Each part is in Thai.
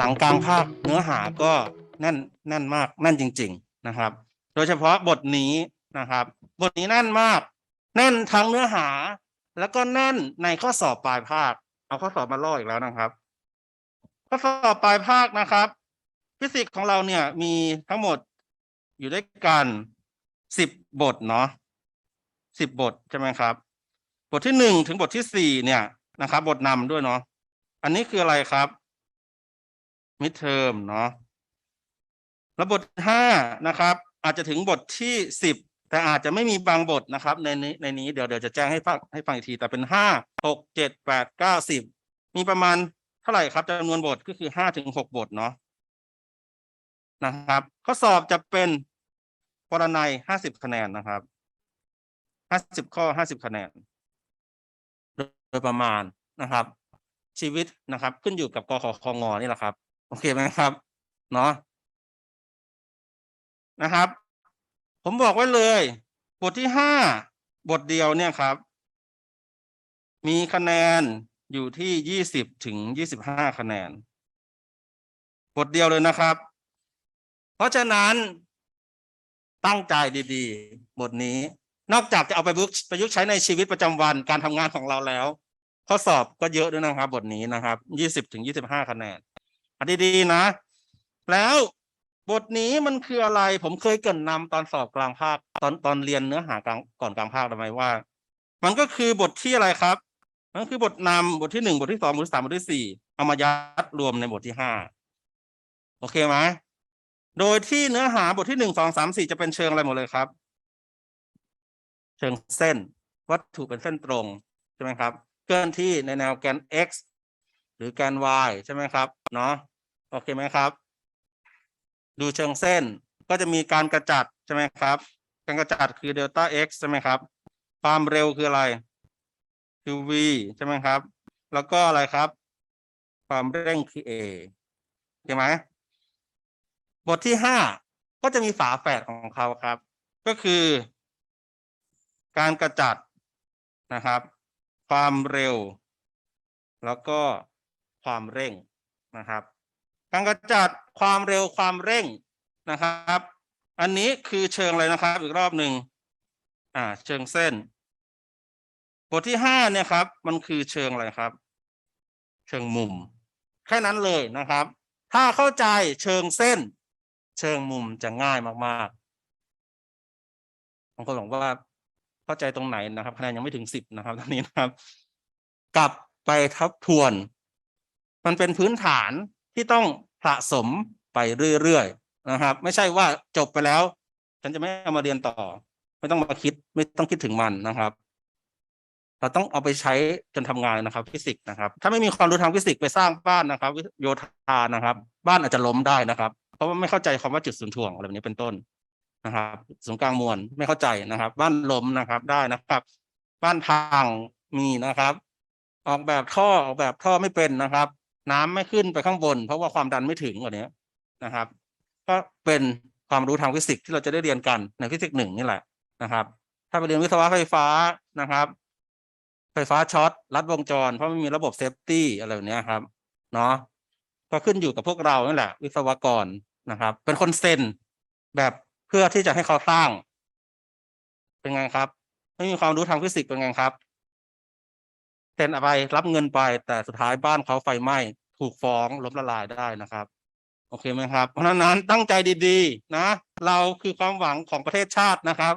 หลังกลางภาคเนื้อหาก็แน่นแน่นมากแน่นจริง ๆนะครับ โดยเฉพาะบทนี้นะครับ บทนี้แน่นมาก แน่นทั้งเนื้อหา แล้วก็แน่นในข้อสอบปลายภาค เอาข้อสอบมาล่ออีกแล้วนะครับ ข้อสอบปลายภาคนะครับ ฟิสิกส์ของเราเนี่ยมีทั้งหมดอยู่ด้วยกันสิบบทเนาะสิบบทใช่ไหมครับ บทที่หนึ่งถึงบทที่สี่เนี่ยนะครับ บทนำด้วยเนาะอันนี้คืออะไรครับ มิดเทอมเนาะแล้วบทห้านะครับ อาจจะถึงบทที่สิบแต่อาจจะไม่มีบางบทนะครับ ในนี้ในนี้เดี๋ยวเดี๋ยวจะแจ้งให้ฟังให้ฟังอีกทีแต่เป็นห้าหกเจ็ดแปดเก้าสิบมีประมาณเท่าไหร่ครับจำนวนบทก็คือห้าถึงหกบทเนาะนะครับข้อสอบจะเป็นปรนัยห้าสิบคะแนนนะครับห้าสิบข้อห้าสิบคะแนน โดยประมาณนะครับ ชีวิตนะครับ ขึ้นอยู่กับกขคงนี่แหละครับ โอเคไหมครับ เนาะนะครับ ผมบอกไว้เลย บทที่ห้าบทเดียวเนี่ยครับ มีคะแนนอยู่ที่ยี่สิบถึงยี่สิบห้าคะแนน บทเดียวเลยนะครับ เพราะฉะนั้นตั้งใจดีๆ บทนี้ นอกจากจะเอาไปประยุกต์ประยุกต์ใช้ในชีวิตประจำวันการทำงานของเราแล้ว ข้อสอบก็เยอะด้วยนะครับ บทนี้นะครับยี่สิบถึงยี่สิบห้าคะแนน อันดีๆนะ แล้วบทนี้มันคืออะไร ผมเคยเกรินนำตอนสอบกลางภาคตอนตอนเรียนเนื้อหากลางก่อนกลางภาคทำไมว่า มันก็คือบทที่อะไรครับมันคือบทนำบทที่หนึ่งบทที่สองบทที่สามบทที่สี่เอามายัดรวมในบทที่ห้าโอเคไหมโดยที่เนื้อหาบทที่หนึ่งสองสามสี่จะเป็นเชิงอะไรหมดเลยครับ เชิงเส้น วัตถุเป็นเส้นตรงใช่ไหมครับ เคลื่อนที่ในแนวแกน x หรือแกน y ใช่ไหมครับ เนาะ โอเคไหมครับ ดูเชิงเส้นก็จะมีการกระจัดใช่ไหมครับ การกระจัดคือเดลต้า x ใช่ไหมครับ ความเร็วคืออะไรคือ v ใช่ไหมครับ แล้วก็อะไรครับ ความเร่งคือ a ใช่ไหมบทที่ห้าก็จะมีฝาแฝดของเขาครับ ก็คือ การกระจัดนะครับ ความเร็ว แล้วก็ความเร่งนะครับ การกระจัดความเร็วความเร่งนะครับ อันนี้คือเชิงอะไรนะครับ อีกรอบหนึ่งอ่า เชิงเส้น บทที่ห้าเนี่ยครับ มันคือเชิงอะไรครับ เชิงมุม แค่นั้นเลยนะครับ ถ้าเข้าใจเชิงเส้น เชิงมุมจะง่ายมากๆบางคนบอกว่าเข้าใจตรงไหนนะครับคะแนนยังไม่ถึงสิบนะครับตอนนี้นะครับ กลับไปทบทวน มันเป็นพื้นฐาน ที่ต้องสะสมไปเรื่อยๆนะครับ ไม่ใช่ว่าจบไปแล้ว ฉันจะไม่เอามาเรียนต่อ ไม่ต้องมาคิดไม่ต้องคิดถึงมันนะครับเราต้องเอาไปใช้จนทำงานนะครับ ฟิสิกส์นะครับ ถ้าไม่มีความรู้ทางฟิสิกส์ไปสร้างบ้านนะครับ โยธานะครับ บ้านอาจจะล้มได้นะครับ เพราะว่าไม่เข้าใจคำว่าจุดศูนย์ถ่วงอะไรแบบนี้เป็นต้นนะครับศูนย์กลางมวลไม่เข้าใจนะครับ บ้านล้มนะครับได้นะครับ บ้านพังมีนะครับ ออกแบบท่อออกแบบท่อไม่เป็นนะครับ น้ำไม่ขึ้นไปข้างบน เพราะว่าความดันไม่ถึงกว่านี้นะครับ ก็เป็นความรู้ทางฟิสิกส์ที่เราจะได้เรียนกันในฟิสิกส์หนึ่งนี่แหละนะครับ ถ้าไปเรียนวิศวะไฟฟ้านะครับ ไฟฟ้าช็อตรัดวงจร เพราะไม่มีระบบเซฟตี้อะไรแบบนี้ครับเนาะก็ขึ้นอยู่กับพวกเรานั่แหละ วิศวกรนะครับ เป็นคนเซ็นแบบเพื่อที่จะให้เขาสร้าง เป็นไงครับ ไม่มีความรู้ทางฟิสิกส์เป็นไงครับเซ็นอะไรรับเงินไปแต่สุดท้ายบ้านเขาไฟไหม้ ถูกฟ้องล้มละลายได้นะครับ โอเคไหมครับ เพราะฉะนั้นตั้งใจดีๆ นะ เราคือความหวังของประเทศชาตินะครับ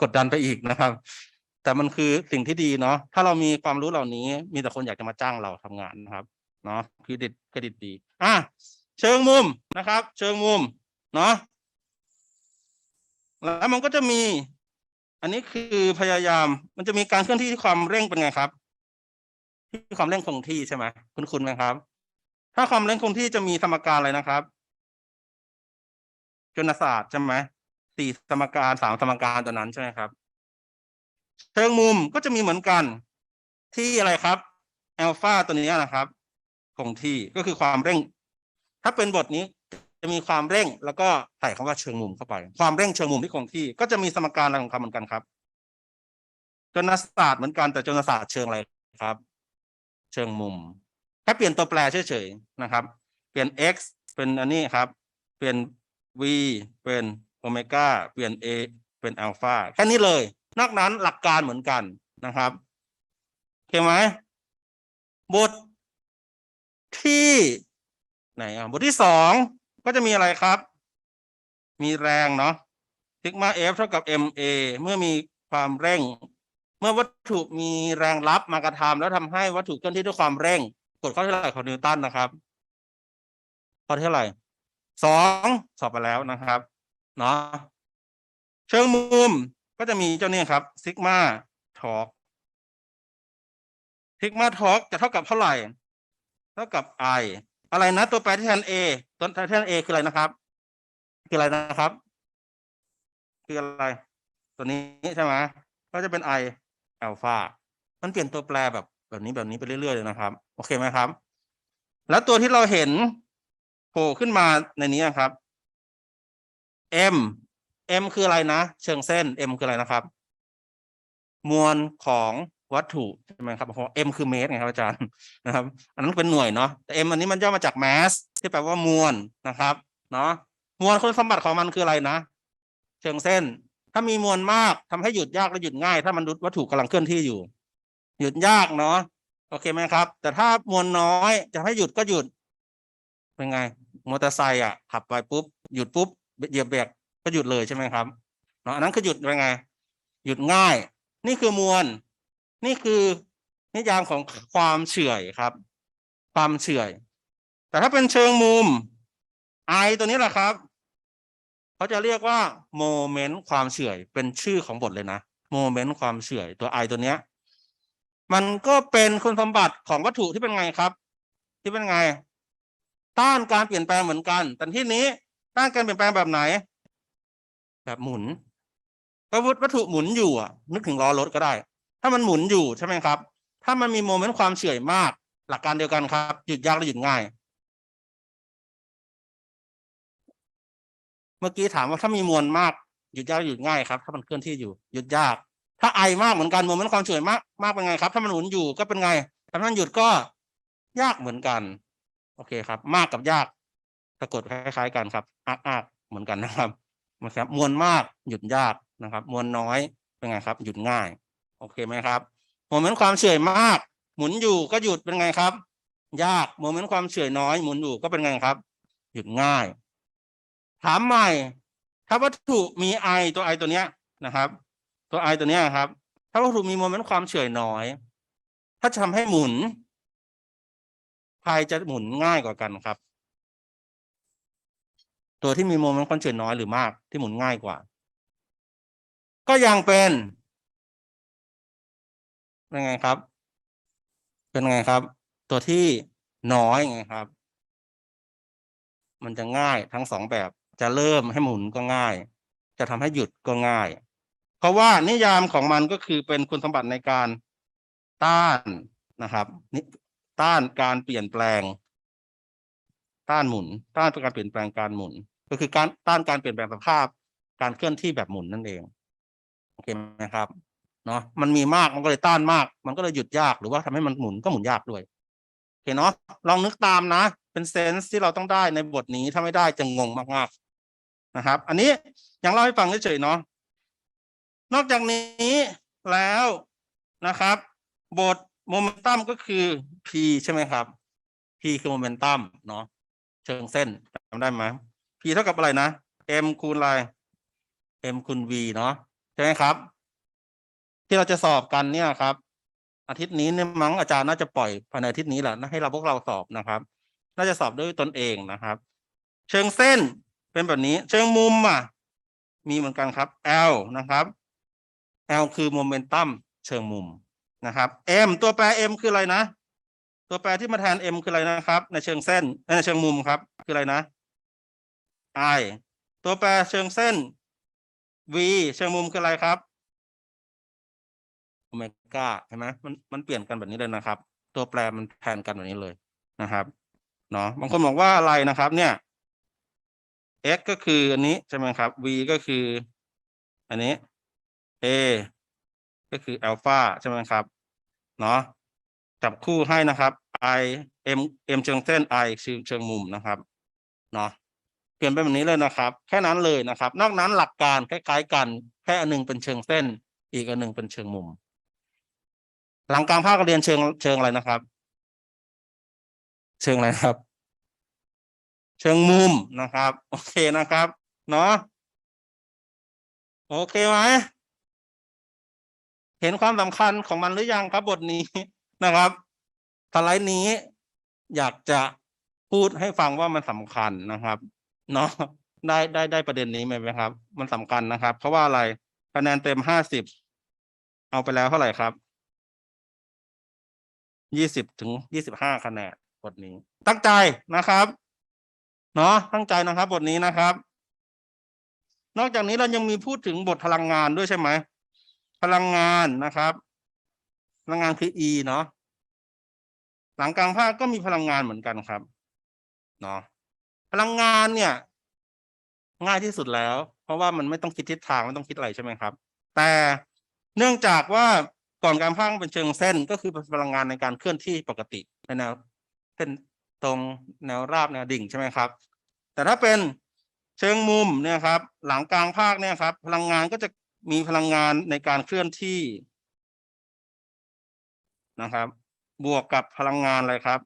กดดันไปอีกนะครับ แต่มันคือสิ่งที่ดีเนาะถ้าเรามีความรู้เหล่านี้ มีแต่คนอยากจะมาจ้างเราทำงานนะครับเนาะเครดิตเครดิตดี อะเชิงมุมนะครับ เชิงมุมเนาะแล้วมันก็จะมี อันนี้คือพยายาม มันจะมีการเคลื่อนที่ที่ความเร่งเป็นไงครับ ความเร่งคงที่ใช่ไหมคุณคุณไหมครับ ถ้าความเร่งคงที่จะมีสมการอะไรนะครับจุลศาสตร์ใช่ไหมสี่สมการสามสมการตัวนั้นใช่ไหมครับ เชิงมุมก็จะมีเหมือนกัน ที่อะไรครับอัลฟาตัวนี้นะครับ คงที่ก็คือความเร่ง ถ้าเป็นบทนี้จะมีความเร่ง แล้วก็ใส่คำว่าเชิงมุมเข้าไป ความเร่งเชิงมุมที่คงที่ ก็จะมีสมการอะไรของเขาเหมือนกันครับจนศาสตร์เหมือนกันแต่จนศาสตร์เชิงอะไรครับ เชิงมุมแค่เปลี่ยนตัวแปรเฉยๆนะครับ เปลี่ยน x เป็นอันนี้ครับ เปลี่ยน v เป็นโอเมก้าเปลี่ยน a เป็นอัลฟาแค่นี้เลย นอกนั้นหลักการเหมือนกันนะครับโอเคไหมบทที่ไหนอะบทที่สองก็จะมีอะไรครับ มีแรงเนาะซิกมา f เท่ากับ ma เมื่อมีความเร่ง เมื่อวัตถุมีแรงรับมากระทำแล้วทำให้วัตถุเคลื่อนที่ด้วยความเร่งกฎข้อที่เท่าไหร่ของนิวตันนะครับข้อที่เท่าไหร่สองสอบไปแล้วนะครับเนาะเชิงมุมก็จะมีเจ้านี่ครับซิกมาทอร์กซิกมาทอร์กจะเท่ากับเท่าไหร่ เท่ากับ i อะไรนะ ตัวแปรที่แทน a ตัวแทน a คืออะไรนะครับ คืออะไรนะครับ คืออะไร ตัวนี้ใช่ไหมก็จะเป็น i อัลฟามันเปลี่ยนตัวแปรแบบแบบนี้แบบนี้ไปเรื่อยๆเลยนะครับ โอเคไหมครับ แล้วตัวที่เราเห็นโผล่ขึ้นมาในนี้นครับ m m คืออะไรนะ เชิงเส้น m คืออะไรนะครับ มวลของวัตถุใช่ไหมครับเพราะ m คือเมตรไงครับอาจารย์นะครับ อันนั้นเป็นหน่วยเนาะแต่ m อันนี้มันย่อมาจาก mass ที่แปลว่ามวลนะครับ เนาะมวลคุณสมบัติของมันคืออะไรนะ เชิงเส้น ถ้ามีมวลมากทำให้หยุดยากและหยุดง่าย ถ้ามันวัตถุกำลังเคลื่อนที่อยู่ หยุดยากเนาะโอเคไหมครับ แต่ถ้ามวลน้อยจะให้หยุดก็หยุด เป็นไงมอเตอร์ไซค์อะขับไปปุ๊บหยุดปุ๊บเหยียบเบรกก็หยุดเลยใช่ไหมครับเนาะอันนั้นคือหยุดเป็นไง หยุดง่าย นี่คือมวลนี่คือนิยามของความเฉื่อยครับ ความเฉื่อย แต่ถ้าเป็นเชิงมุม I ตัวนี้แหละครับ เขาจะเรียกว่าโมเมนต์ความเฉื่อยเป็นชื่อของบทเลยนะโมเมนต์ความเฉื่อยตัว I ตัวเนี้ย มันก็เป็นคุณสมบัติของวัตถุที่เป็นไงครับ ที่เป็นไง ต้านการเปลี่ยนแปลงเหมือนกัน แต่ที่นี้ต้านการเปลี่ยนแปลงแบบไหน แบบหมุนก็วัตถุหมุนอยู่อะ นึกถึงล้อรถก็ได้ ถ้ามันหมุนอยู่ใช่ไหมครับ ถ้ามันมีโมเมนต์ความเฉื่อยมาก หลักการเดียวกันครับ หยุดยากและหยุดง่าย เมื่อกี้ถามว่าถ้ามีมวลมากหยุดยากหยุดง่ายครับ ถ้ามันเคลื่อนที่อยู่หยุดยาก ถ้าไอมากเหมือนกันโมเมนความเฉื่อยมากมากเป็นไงครับ ถ้ามันหมุนอยู่ก็เป็นไงถ้ามันหยุดก็ยากเหมือนกัน โอเคครับ มากกับยากสะกดคล้ายๆกันครับอักอักเหมือนกันนะครับนะครับมวลมากหยุดยากนะครับ มวลน้อยเป็นไงครับ หยุดง่าย โอเคไหมครับโมเมนต์ความเฉื่อยมาก หมุนอยู่ก็หยุดเป็นไงครับ ยากโมเมนต์ความเฉื่อยน้อย หมุนอยู่ก็เป็นไงครับ หยุดง่าย ถามใหม่ ถ้าวัตถุมีไอตัวไอตัวเนี้ยนะครับ ตัวไอตัวเนี้ยครับ ถ้าวัตถุมีโมเมนต์ความเฉื่อยน้อย ถ้าจะทำให้หมุนใครจะหมุนง่ายกว่ากันครับ ตัวที่มีโมเมนต์ความเฉื่อยน้อยหรือมากที่หมุนง่ายกว่า ก็ยังเป็นเป็นไงครับ เป็นไงครับ ตัวที่น้อยไงครับ มันจะง่ายทั้งสองแบบ จะเริ่มให้หมุนก็ง่าย จะทำให้หยุดก็ง่าย เพราะว่านิยามของมันก็คือเป็นคุณสมบัติในการต้านนะครับนิต้านการเปลี่ยนแปลง ต้านหมุน ต้านการเปลี่ยนแปลงการหมุน ก็คือการต้านการเปลี่ยนแปลงสภาพ การเคลื่อนที่แบบหมุนนั่นเองโอเคไหมครับเนาะมันมีมากมันก็เลยต้านมาก มันก็เลยหยุดยากหรือว่าทำให้มันหมุนก็หมุนยากด้วยโอเคเนาะลองนึกตามนะ เป็นเซนส์ที่เราต้องได้ในบทนี้ถ้าไม่ได้จะงงมากๆ นะครับ อันนี้ยังเล่าให้ฟังเฉยๆเนาะนอกจากนี้แล้วนะครับบทโมเมนตัมก็คือ p ใช่ไหมครับ p คือโมเมนตัมเนาะเชิงเส้นจำได้ไหม p เท่ากับอะไรนะ m คูณอะไร m คูณ v เนาะใช่ไหมครับ ที่เราจะสอบกันเนี่ยครับ อาทิตย์นี้เนี่ยมั้งอาจารย์น่าจะปล่อยภายในอาทิตย์นี้แหละนะให้เราพวกเราสอบนะครับ น่าจะสอบด้วยตนเองนะครับ เชิงเส้น เป็นแบบนี้เชิงมุมอะ มีเหมือนกันครับ L นะครับ L คือโมเมนตัมเชิงมุมนะครับ M ตัวแปร M คืออะไรนะ ตัวแปรที่มาแทน M คืออะไรนะครับ ในเชิงเส้นในเชิงมุมครับ คืออะไรนะ I ตัวแปรเชิงเส้น V เชิงมุมคืออะไรครับโอเมก้าเห็นไหมมันมันเปลี่ยนกันแบบนี้เลยนะครับ ตัวแปรมันแทนกันแบบนี้เลยนะครับเนาะบางคนบอกว่าอะไรนะครับ เนี่ย x ก็คืออันนี้ใช่ไหมครับ v ก็คือ อันนี้ a ก็คืออัลฟาใช่ไหมครับ เนาะจับคู่ให้นะครับ i m m เชิงเส้น i เชิงเชิงมุมนะครับเนาะเปลี่ยนเป็นแบบนี้เลยนะครับ แค่นั้นเลยนะครับ นอกนั้นหลักการคล้ายๆ กัน แค่อันหนึงเป็นเชิงเส้น อีกอันหนึ่งเป็นเชิงมุม หลังกลางภาคเรียนเชิงเชิงอะไรนะครับ เชิงอะไรครับ เชิงมุมนะครับ โอเคนะครับ เนาะโอเคไหมเห็นความสำคัญของมันหรือยังครับบทนี้นะครับสไลด์นี้อยากจะพูดให้ฟังว่ามันสำคัญนะครับเนาะได้ได้ได้ประเด็นนี้ไหมครับ มันสำคัญนะครับ เพราะว่าอะไรคะแนนเต็มห้าสิบเอาไปแล้วเท่าไหร่ครับยี่สิบถึงยี่สิบห้าคะแนนบทนี้ ตั้งใจนะครับ เนาะตั้งใจนะครับบทนี้นะครับ นอกจากนี้เรายังมีพูดถึงบทพลังงานด้วยใช่ไหมพลังงานนะครับ พลังงานคือ E เนาะหลังกลางภาคก็มีพลังงานเหมือนกันครับเนาะพลังงานเนี่ย ง่ายที่สุดแล้ว เพราะว่ามันไม่ต้องคิดทิศทางไม่ต้องคิดอะไรใช่ไหมครับ แต่เนื่องจากว่าก่อนการภาคเป็นเชิงเส้นก็คือพลังงานในการเคลื่อนที่ปกติในแนวเส้น ตรงแนวราบแนวดิ่งใช่ไหมครับ แต่ถ้าเป็นเชิงมุมเนี่ยครับ หลังกลางภาคเนี่ยครับ พลังงานก็จะมีพลังงานในการเคลื่อนที่นะครับ บวกกับพลังงานอะไรครับ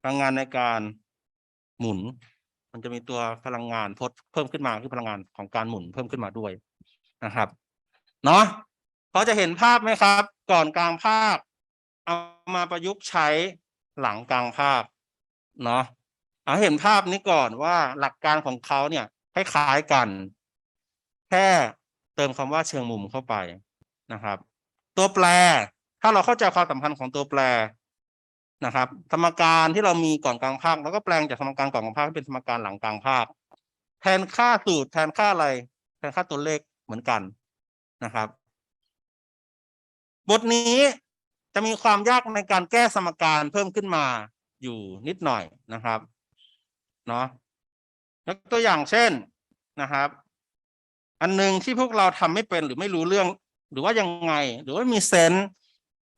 พลังงานในการหมุน มันจะมีตัวพลังงานพดเพิ่มขึ้นมาคือพลังงานของการหมุนเพิ่มขึ้นมาด้วยนะครับเนาะพอจะเห็นภาพไหมครับ ก่อนกลางภาคเอามาประยุกต์ใช้ หลังกลางภาคเนาะเอาเห็นภาพนี้ก่อนว่าหลักการของเขาเนี่ยคล้ายๆกัน แค่เติมคำว่าเชิงมุมเข้าไปนะครับ ตัวแปร ถ้าเราเข้าใจความสัมพันธ์ของตัวแปรนะครับ สมการที่เรามีก่อนกลางภาคแล้วก็แปลงจากสมการก่อนกลางภาคให้เป็นสมการหลังกลางภาค แทนค่าสูตรแทนค่าอะไร แทนค่าตัวเลขเหมือนกันนะครับ บทนี้ จะมีความยากในการแก้สมการเพิ่มขึ้นมาอยู่นิดหน่อยนะครับเนาะยกตัวอย่างเช่นนะครับ อันหนึ่งที่พวกเราทำไม่เป็นหรือไม่รู้เรื่อง หรือว่ายังไง หรือว่ามีเซน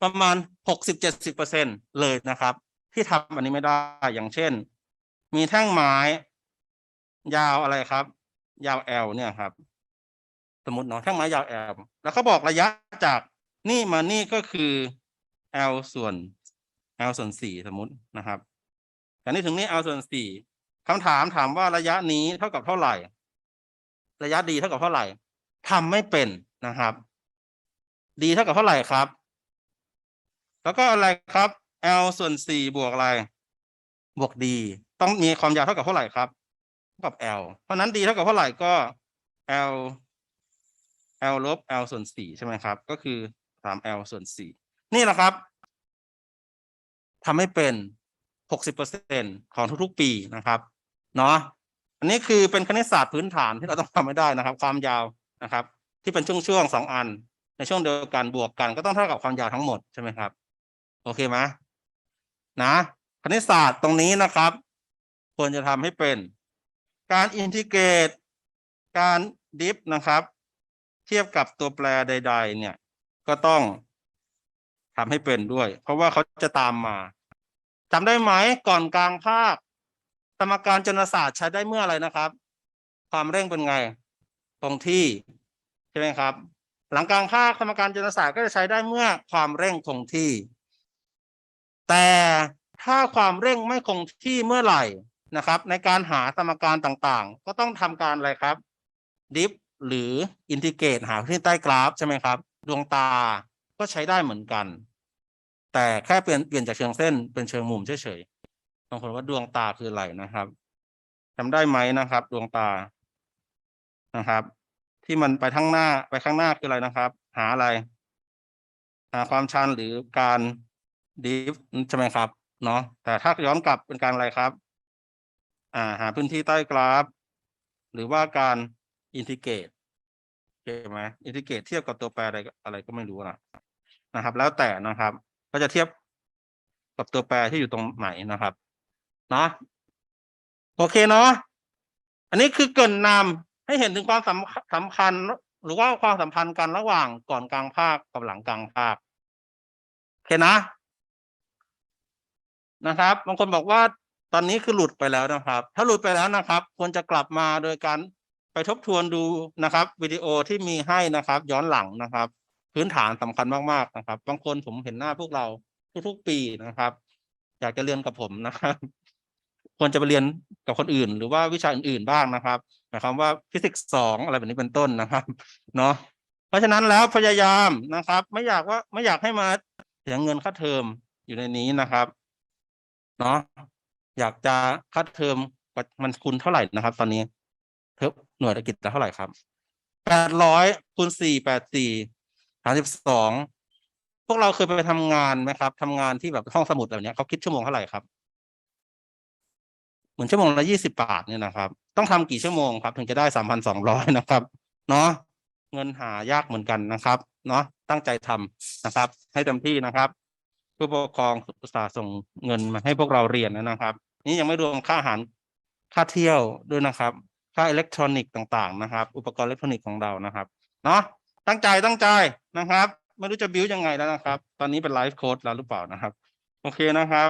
ประมาณหกสิบเจ็ดสิบเปอร์เซ็นเลยนะครับ ที่ทำอันนี้ไม่ได้อย่างเช่น มีแท่งไม้ ยาวอะไรครับ ยาว L เนี่ยครับ สมมติเนาะแท่งไม้ยาว L แล้วเขาบอกระยะจากนี่มานี่ก็คือ L ส่วน L ส่วนสี่สมมตินะครับแต่นี่ถึงนี่ L ส่วนสี่คำถามถามว่าระยะนี้เท่ากับเท่าไหร่ ระยะดีเท่ากับเท่าไหร่ทำไม่เป็นนะครับดีเท่ากับเท่าไหร่ครับ แล้วก็อะไรครับ L ส่วนสี่บวกอะไร บวก D ต้องมีความยาวเท่ากับเท่าไหร่ครับเท่ากับ L เพราะนั้น D เท่ากับเท่าไหร่ก็ L L ลบ L ส่วนสี่ใช่ไหมครับ ก็คือสาม L ส่วนสี่ นี่แหละครับทำให้เป็นหกสิบเปอร์เซ็นของทุกๆปีนะครับ เนาะอันนี้คือเป็นคณิตศาสตร์พื้นฐานที่เราต้องทำให้ได้นะครับ ความยาวนะครับ ที่เป็นช่วงๆสองอัน ในช่วงเดียวกันบวกกัน ก็ต้องเท่ากับความยาวทั้งหมดใช่ไหมครับ โอเคไหมนะคณิตศาสตร์ตรงนี้นะครับ ควรจะทำให้เป็นการอินทิเกรต การดิฟนะครับ เทียบกับตัวแปรใด ๆ เนี่ย ก็ต้อง ทำให้เป็นด้วย เพราะว่าเขาจะตามมาจำได้ไหมก่อนกลางภาคสมการจนศาสตร์ใช้ได้เมื่ออะไรนะครับ ความเร่งเป็นไง ตรงที่ใช่ไหมครับ หลังกลางภาคสมการจนศาสตร์ก็จะใช้ได้เมื่อความเร่งคงที่ แต่ถ้าความเร่งไม่คงที่เมื่อไหร่นะครับ ในการหาสมการต่างๆ ก็ต้องทำการอะไรครับดิฟหรืออินทิเกรตหาพื้นที่ใต้กราฟใช่ไหมครับ ดวงตา ก็ใช้ได้เหมือนกัน แต่แค่เปลี่ยนเปลี่ยนจากเชิงเส้นเป็นเชิงมุมเฉยๆบางคนว่าดวงตาคืออะไรนะครับจำได้ไหมนะครับ ดวงตานะครับ ที่มันไปข้างหน้าไปข้างหน้าคืออะไรนะครับ หาอะไร หาความชันหรือการดิฟใช่ไหมครับเนาะแต่ถ้าย้อนกลับเป็นการอะไรครับ อ่า หาพื้นที่ใต้กราฟ หรือว่าการอินทิเกรตเก็ไหมอินทิเกรตเทียบกับตัวแปรอะไรอะไรก็ไม่รู้นะ นะครับ แล้วแต่นะครับ ก็จะเทียบกับตัวแปรที่อยู่ตรงไหนนะครับเนาะโอเคเนาะอันนี้คือเกินนำให้เห็นถึงความสำสำคัญ หรือว่าความสัมพันธ์กันระหว่างก่อนกลางภาคกับหลังกลางภาคโอเคนะ นะครับบางคนบอกว่าตอนนี้คือหลุดไปแล้วนะครับ ถ้าหลุดไปแล้วนะครับ ควรจะกลับมาโดยการไปทบทวนดูนะครับ วิดีโอที่มีให้นะครับ ย้อนหลังนะครับ พื้นฐานสำคัญมากๆนะครับ บางคนผมเห็นหน้าพวกเราทุกๆปีนะครับ อยากจะเรียนกับผมนะครับควรจะไปเรียนกับคนอื่น หรือว่าวิชาอื่นๆบ้างนะครับหมายความว่าฟิสิกส์สองอะไรแบบนี้เป็นต้นนะครับเนาะเพราะฉะนั้นแล้วพยายามนะครับ ไม่อยากว่าไม่อยากให้มาเสียเงินค่าเทอมอยู่ในนี้นะครับเนาะอยากจะค่าเทอมมันคูณเท่าไหร่นะครับ ตอนนี้เทอมหน่วยธุรกิจละเท่าไหร่ครับแปดร้อยคูณสี่แปดสี่ สามสิบสองพวกเราเคยไปทำงานไหมครับทำงานที่แบบห้องสมุดแบบเนี้ยเขาคิดชั่วโมงเท่าไหร่ครับเหมือนชั่วโมงละยี่สิบาทเนี่ยนะครับ ต้องทำกี่ชั่วโมงครับ ถึงจะได้สามพันสองร้อยนะครับ เนาะเงินหายากเหมือนกันนะครับ เนาะตั้งใจทำนะครับ ให้เต็มที่นะครับ ผู้ปกครองอุตสาห์ส่งเงินมาให้พวกเราเรียนนะครับ นี่ยังไม่รวมค่าอาหารค่าเที่ยวด้วยนะครับ ค่าอิเล็กทรอนิกส์ต่าง ๆ นะครับ อุปกรณ์อิเล็กทรอนิกส์ของเรานะครับ เนาะ ตั้งใจตั้งใจนะครับ ไม่รู้จะบิวยังไงแล้วนะครับ ตอนนี้เป็นไลฟ์โค้ดแล้วหรือเปล่านะครับ โอเคนะครับ